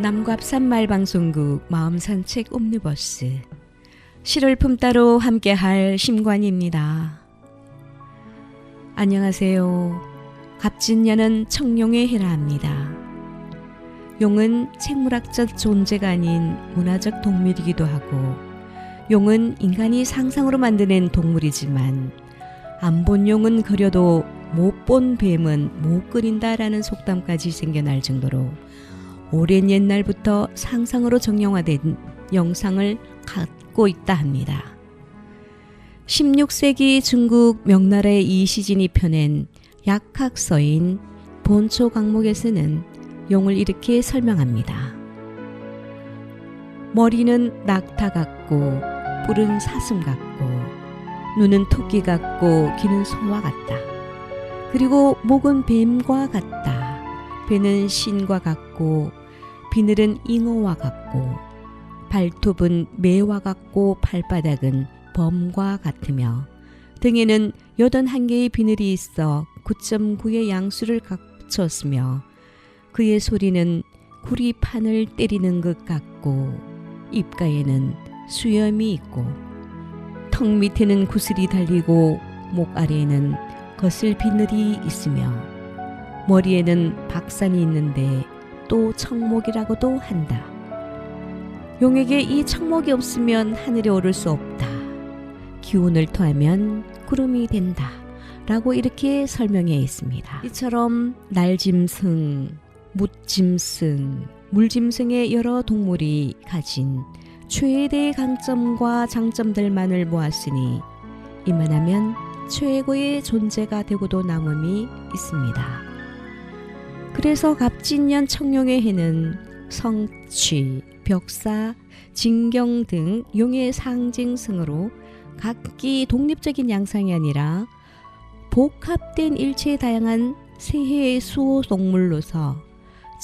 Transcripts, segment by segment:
남갑 산 말 방송국 마음 산책 옴니버스 7월 품따로 함께할 심관입니다. 안녕하세요. 갑진년은 청룡의 해라 합니다. 용은 생물학적 존재가 아닌 문화적 동물이기도 하고 용은 인간이 상상으로 만드는 동물이지만 안 본 용은 그려도 못 본 뱀은 못 그린다라는 속담까지 생겨날 정도로 오랜 옛날부터 상상으로 정형화된 영상을 갖고 있다 합니다. 16세기 중국 명나라의 이시진이 펴낸 약학서인 본초 강목에서는 용을 이렇게 설명합니다. 머리는 낙타 같고 뿔은 사슴 같고 눈은 토끼 같고 귀는 소와 같다. 그리고 목은 뱀과 같다. 배는 신과 같고 비늘은 잉어와 같고 발톱은 매와 같고 발바닥은 범과 같으며 등에는 여든 한 개의 비늘이 있어 9.9의 양수를 갖췄으며 그의 소리는 구리판을 때리는 것 같고 입가에는 수염이 있고 턱 밑에는 구슬이 달리고 목 아래에는 거슬 비늘이 있으며 머리에는 박산이 있는데 또 청목이라고도 한다. 용에게 이 청목이 없으면 하늘에 오를 수 없다. 기운을 토하면 구름이 된다. 라고 이렇게 설명해 있습니다. 이처럼 날짐승, 묻짐승, 물짐승의 여러 동물이 가진 최대의 강점과 장점들만을 모았으니 이만하면 최고의 존재가 되고도 남음이 있습니다. 그래서 갑진년 청룡의 해는 성취, 벽사, 진경 등 용의 상징승으로 각기 독립적인 양상이 아니라 복합된 일체의 다양한 세해의 수호 동물로서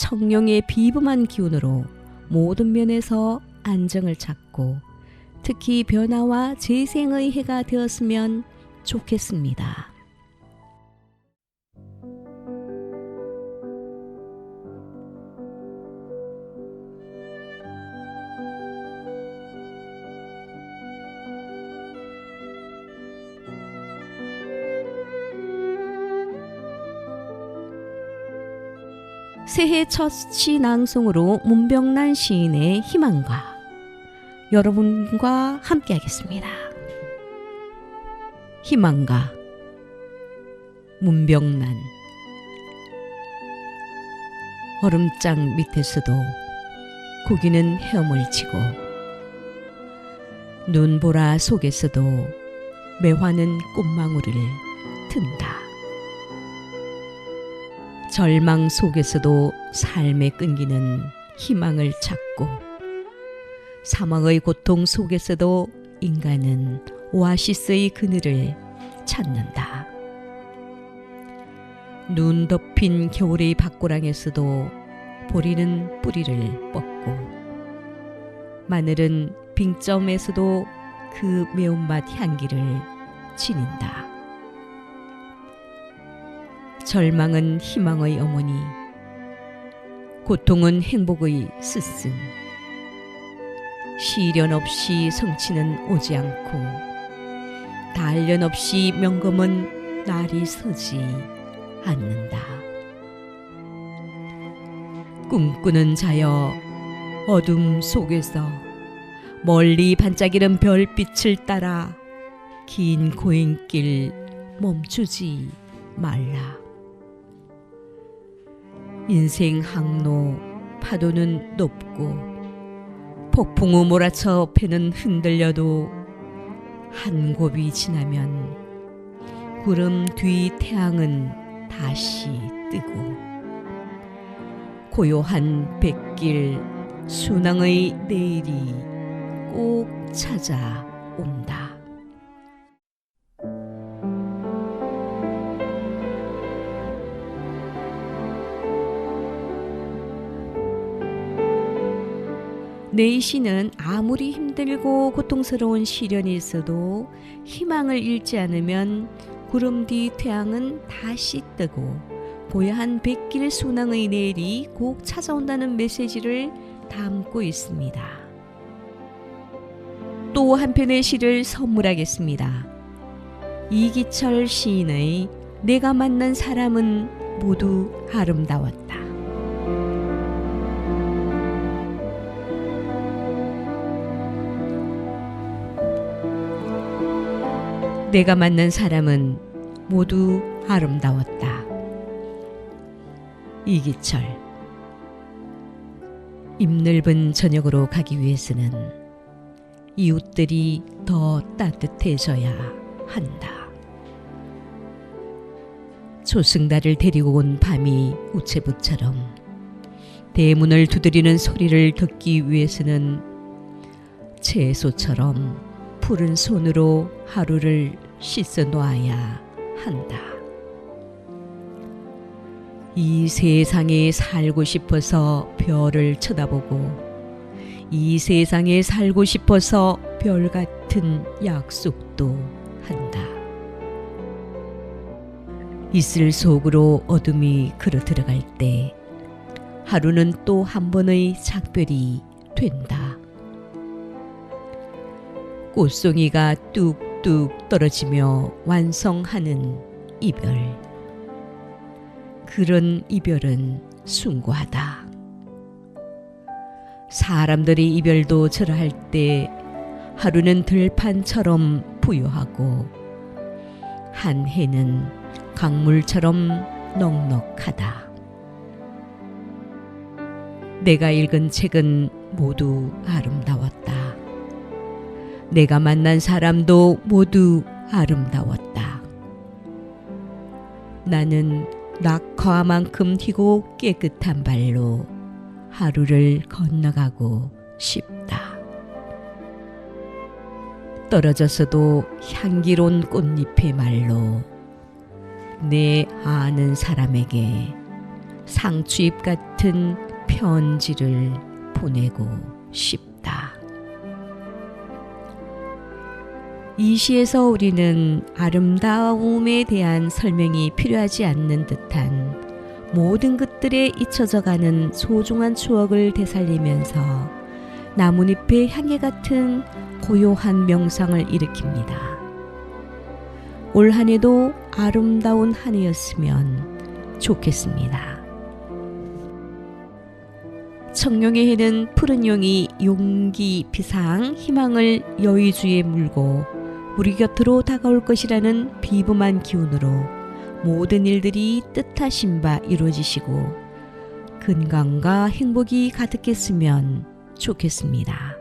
청룡의 비범한 기운으로 모든 면에서 안정을 찾고 특히 변화와 재생의 해가 되었으면 좋겠습니다. 새해 첫 시 낭송으로 문병란 시인의 희망과 여러분과 함께하겠습니다. 희망가 문병란 얼음장 밑에서도 고기는 헤엄을 치고 눈보라 속에서도 매화는 꽃망울을 튼다. 절망 속에서도 삶에 끈기는 희망을 찾고 사망의 고통 속에서도 인간은 오아시스의 그늘을 찾는다. 눈 덮인 겨울의 밭고랑에서도 보리는 뿌리를 뻗고 마늘은 빙점에서도 그 매운맛 향기를 지닌다. 절망은 희망의 어머니, 고통은 행복의 스승. 시련 없이 성취는 오지 않고 단련 없이 명검은 날이 서지 않는다. 꿈꾸는 자여 어둠 속에서 멀리 반짝이는 별빛을 따라 긴 고행길 멈추지 말라. 인생 항로 파도는 높고 폭풍우 몰아쳐 배는 흔들려도 한 곱이 지나면 구름 뒤 태양은 다시 뜨고 고요한 백길 순항의 내일이 꼭 찾아온다. 내 시는 아무리 힘들고 고통스러운 시련이 있어도 희망을 잃지 않으면 구름 뒤 태양은 다시 뜨고 고야한 백길 순항의 내일이 곧 찾아온다는 메시지를 담고 있습니다. 또 한편의 시를 선물하겠습니다. 이기철 시인의 내가 만난 사람은 모두 아름다웠다. 내가 만난 사람은 모두 아름다웠다. 이기철 입넓은 저녁으로 가기 위해서는 이웃들이 더 따뜻해져야 한다. 조승달을 데리고 온 밤이 우체부처럼 대문을 두드리는 소리를 듣기 위해서는 채소처럼 푸른 손으로 하루를 씻어 놓아야 한다. 이 세상에 살고 싶어서 별을 쳐다보고 이 세상에 살고 싶어서 별 같은 약속도 한다. 이슬 속으로 어둠이 걸어 들어갈 때 하루는 또 한 번의 작별이 된다. 꽃송이가 뚝 뚝 떨어지며 완성하는 이별. 그런 이별은 숭고하다. 사람들의 이별도 절할 때 하루는 들판처럼 부유하고 한 해는 강물처럼 넉넉하다. 내가 읽은 책은 모두 아름다웠다. 내가 만난 사람도 모두 아름다웠다. 나는 낙화만큼 희고 깨끗한 발로 하루를 건너가고 싶다. 떨어져서도 향기로운 꽃잎의 말로 내 아는 사람에게 상추잎 같은 편지를 보내고 싶다. 이 시에서 우리는 아름다움에 대한 설명이 필요하지 않는 듯한 모든 것들에 잊혀져 가는 소중한 추억을 되살리면서 나뭇잎의 향기 같은 고요한 명상을 일으킵니다. 올 한 해도 아름다운 한 해였으면 좋겠습니다. 청룡의 해는 푸른 용이 용기, 비상, 희망을 여의주에 물고 우리 곁으로 다가올 것이라는 비범한 기운으로 모든 일들이 뜻하신 바 이루어지시고 건강과 행복이 가득했으면 좋겠습니다.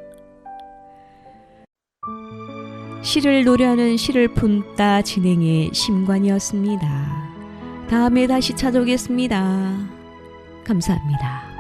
시를 노래하는 시를 품다 진행의 심관이었습니다. 다음에 다시 찾아오겠습니다. 감사합니다.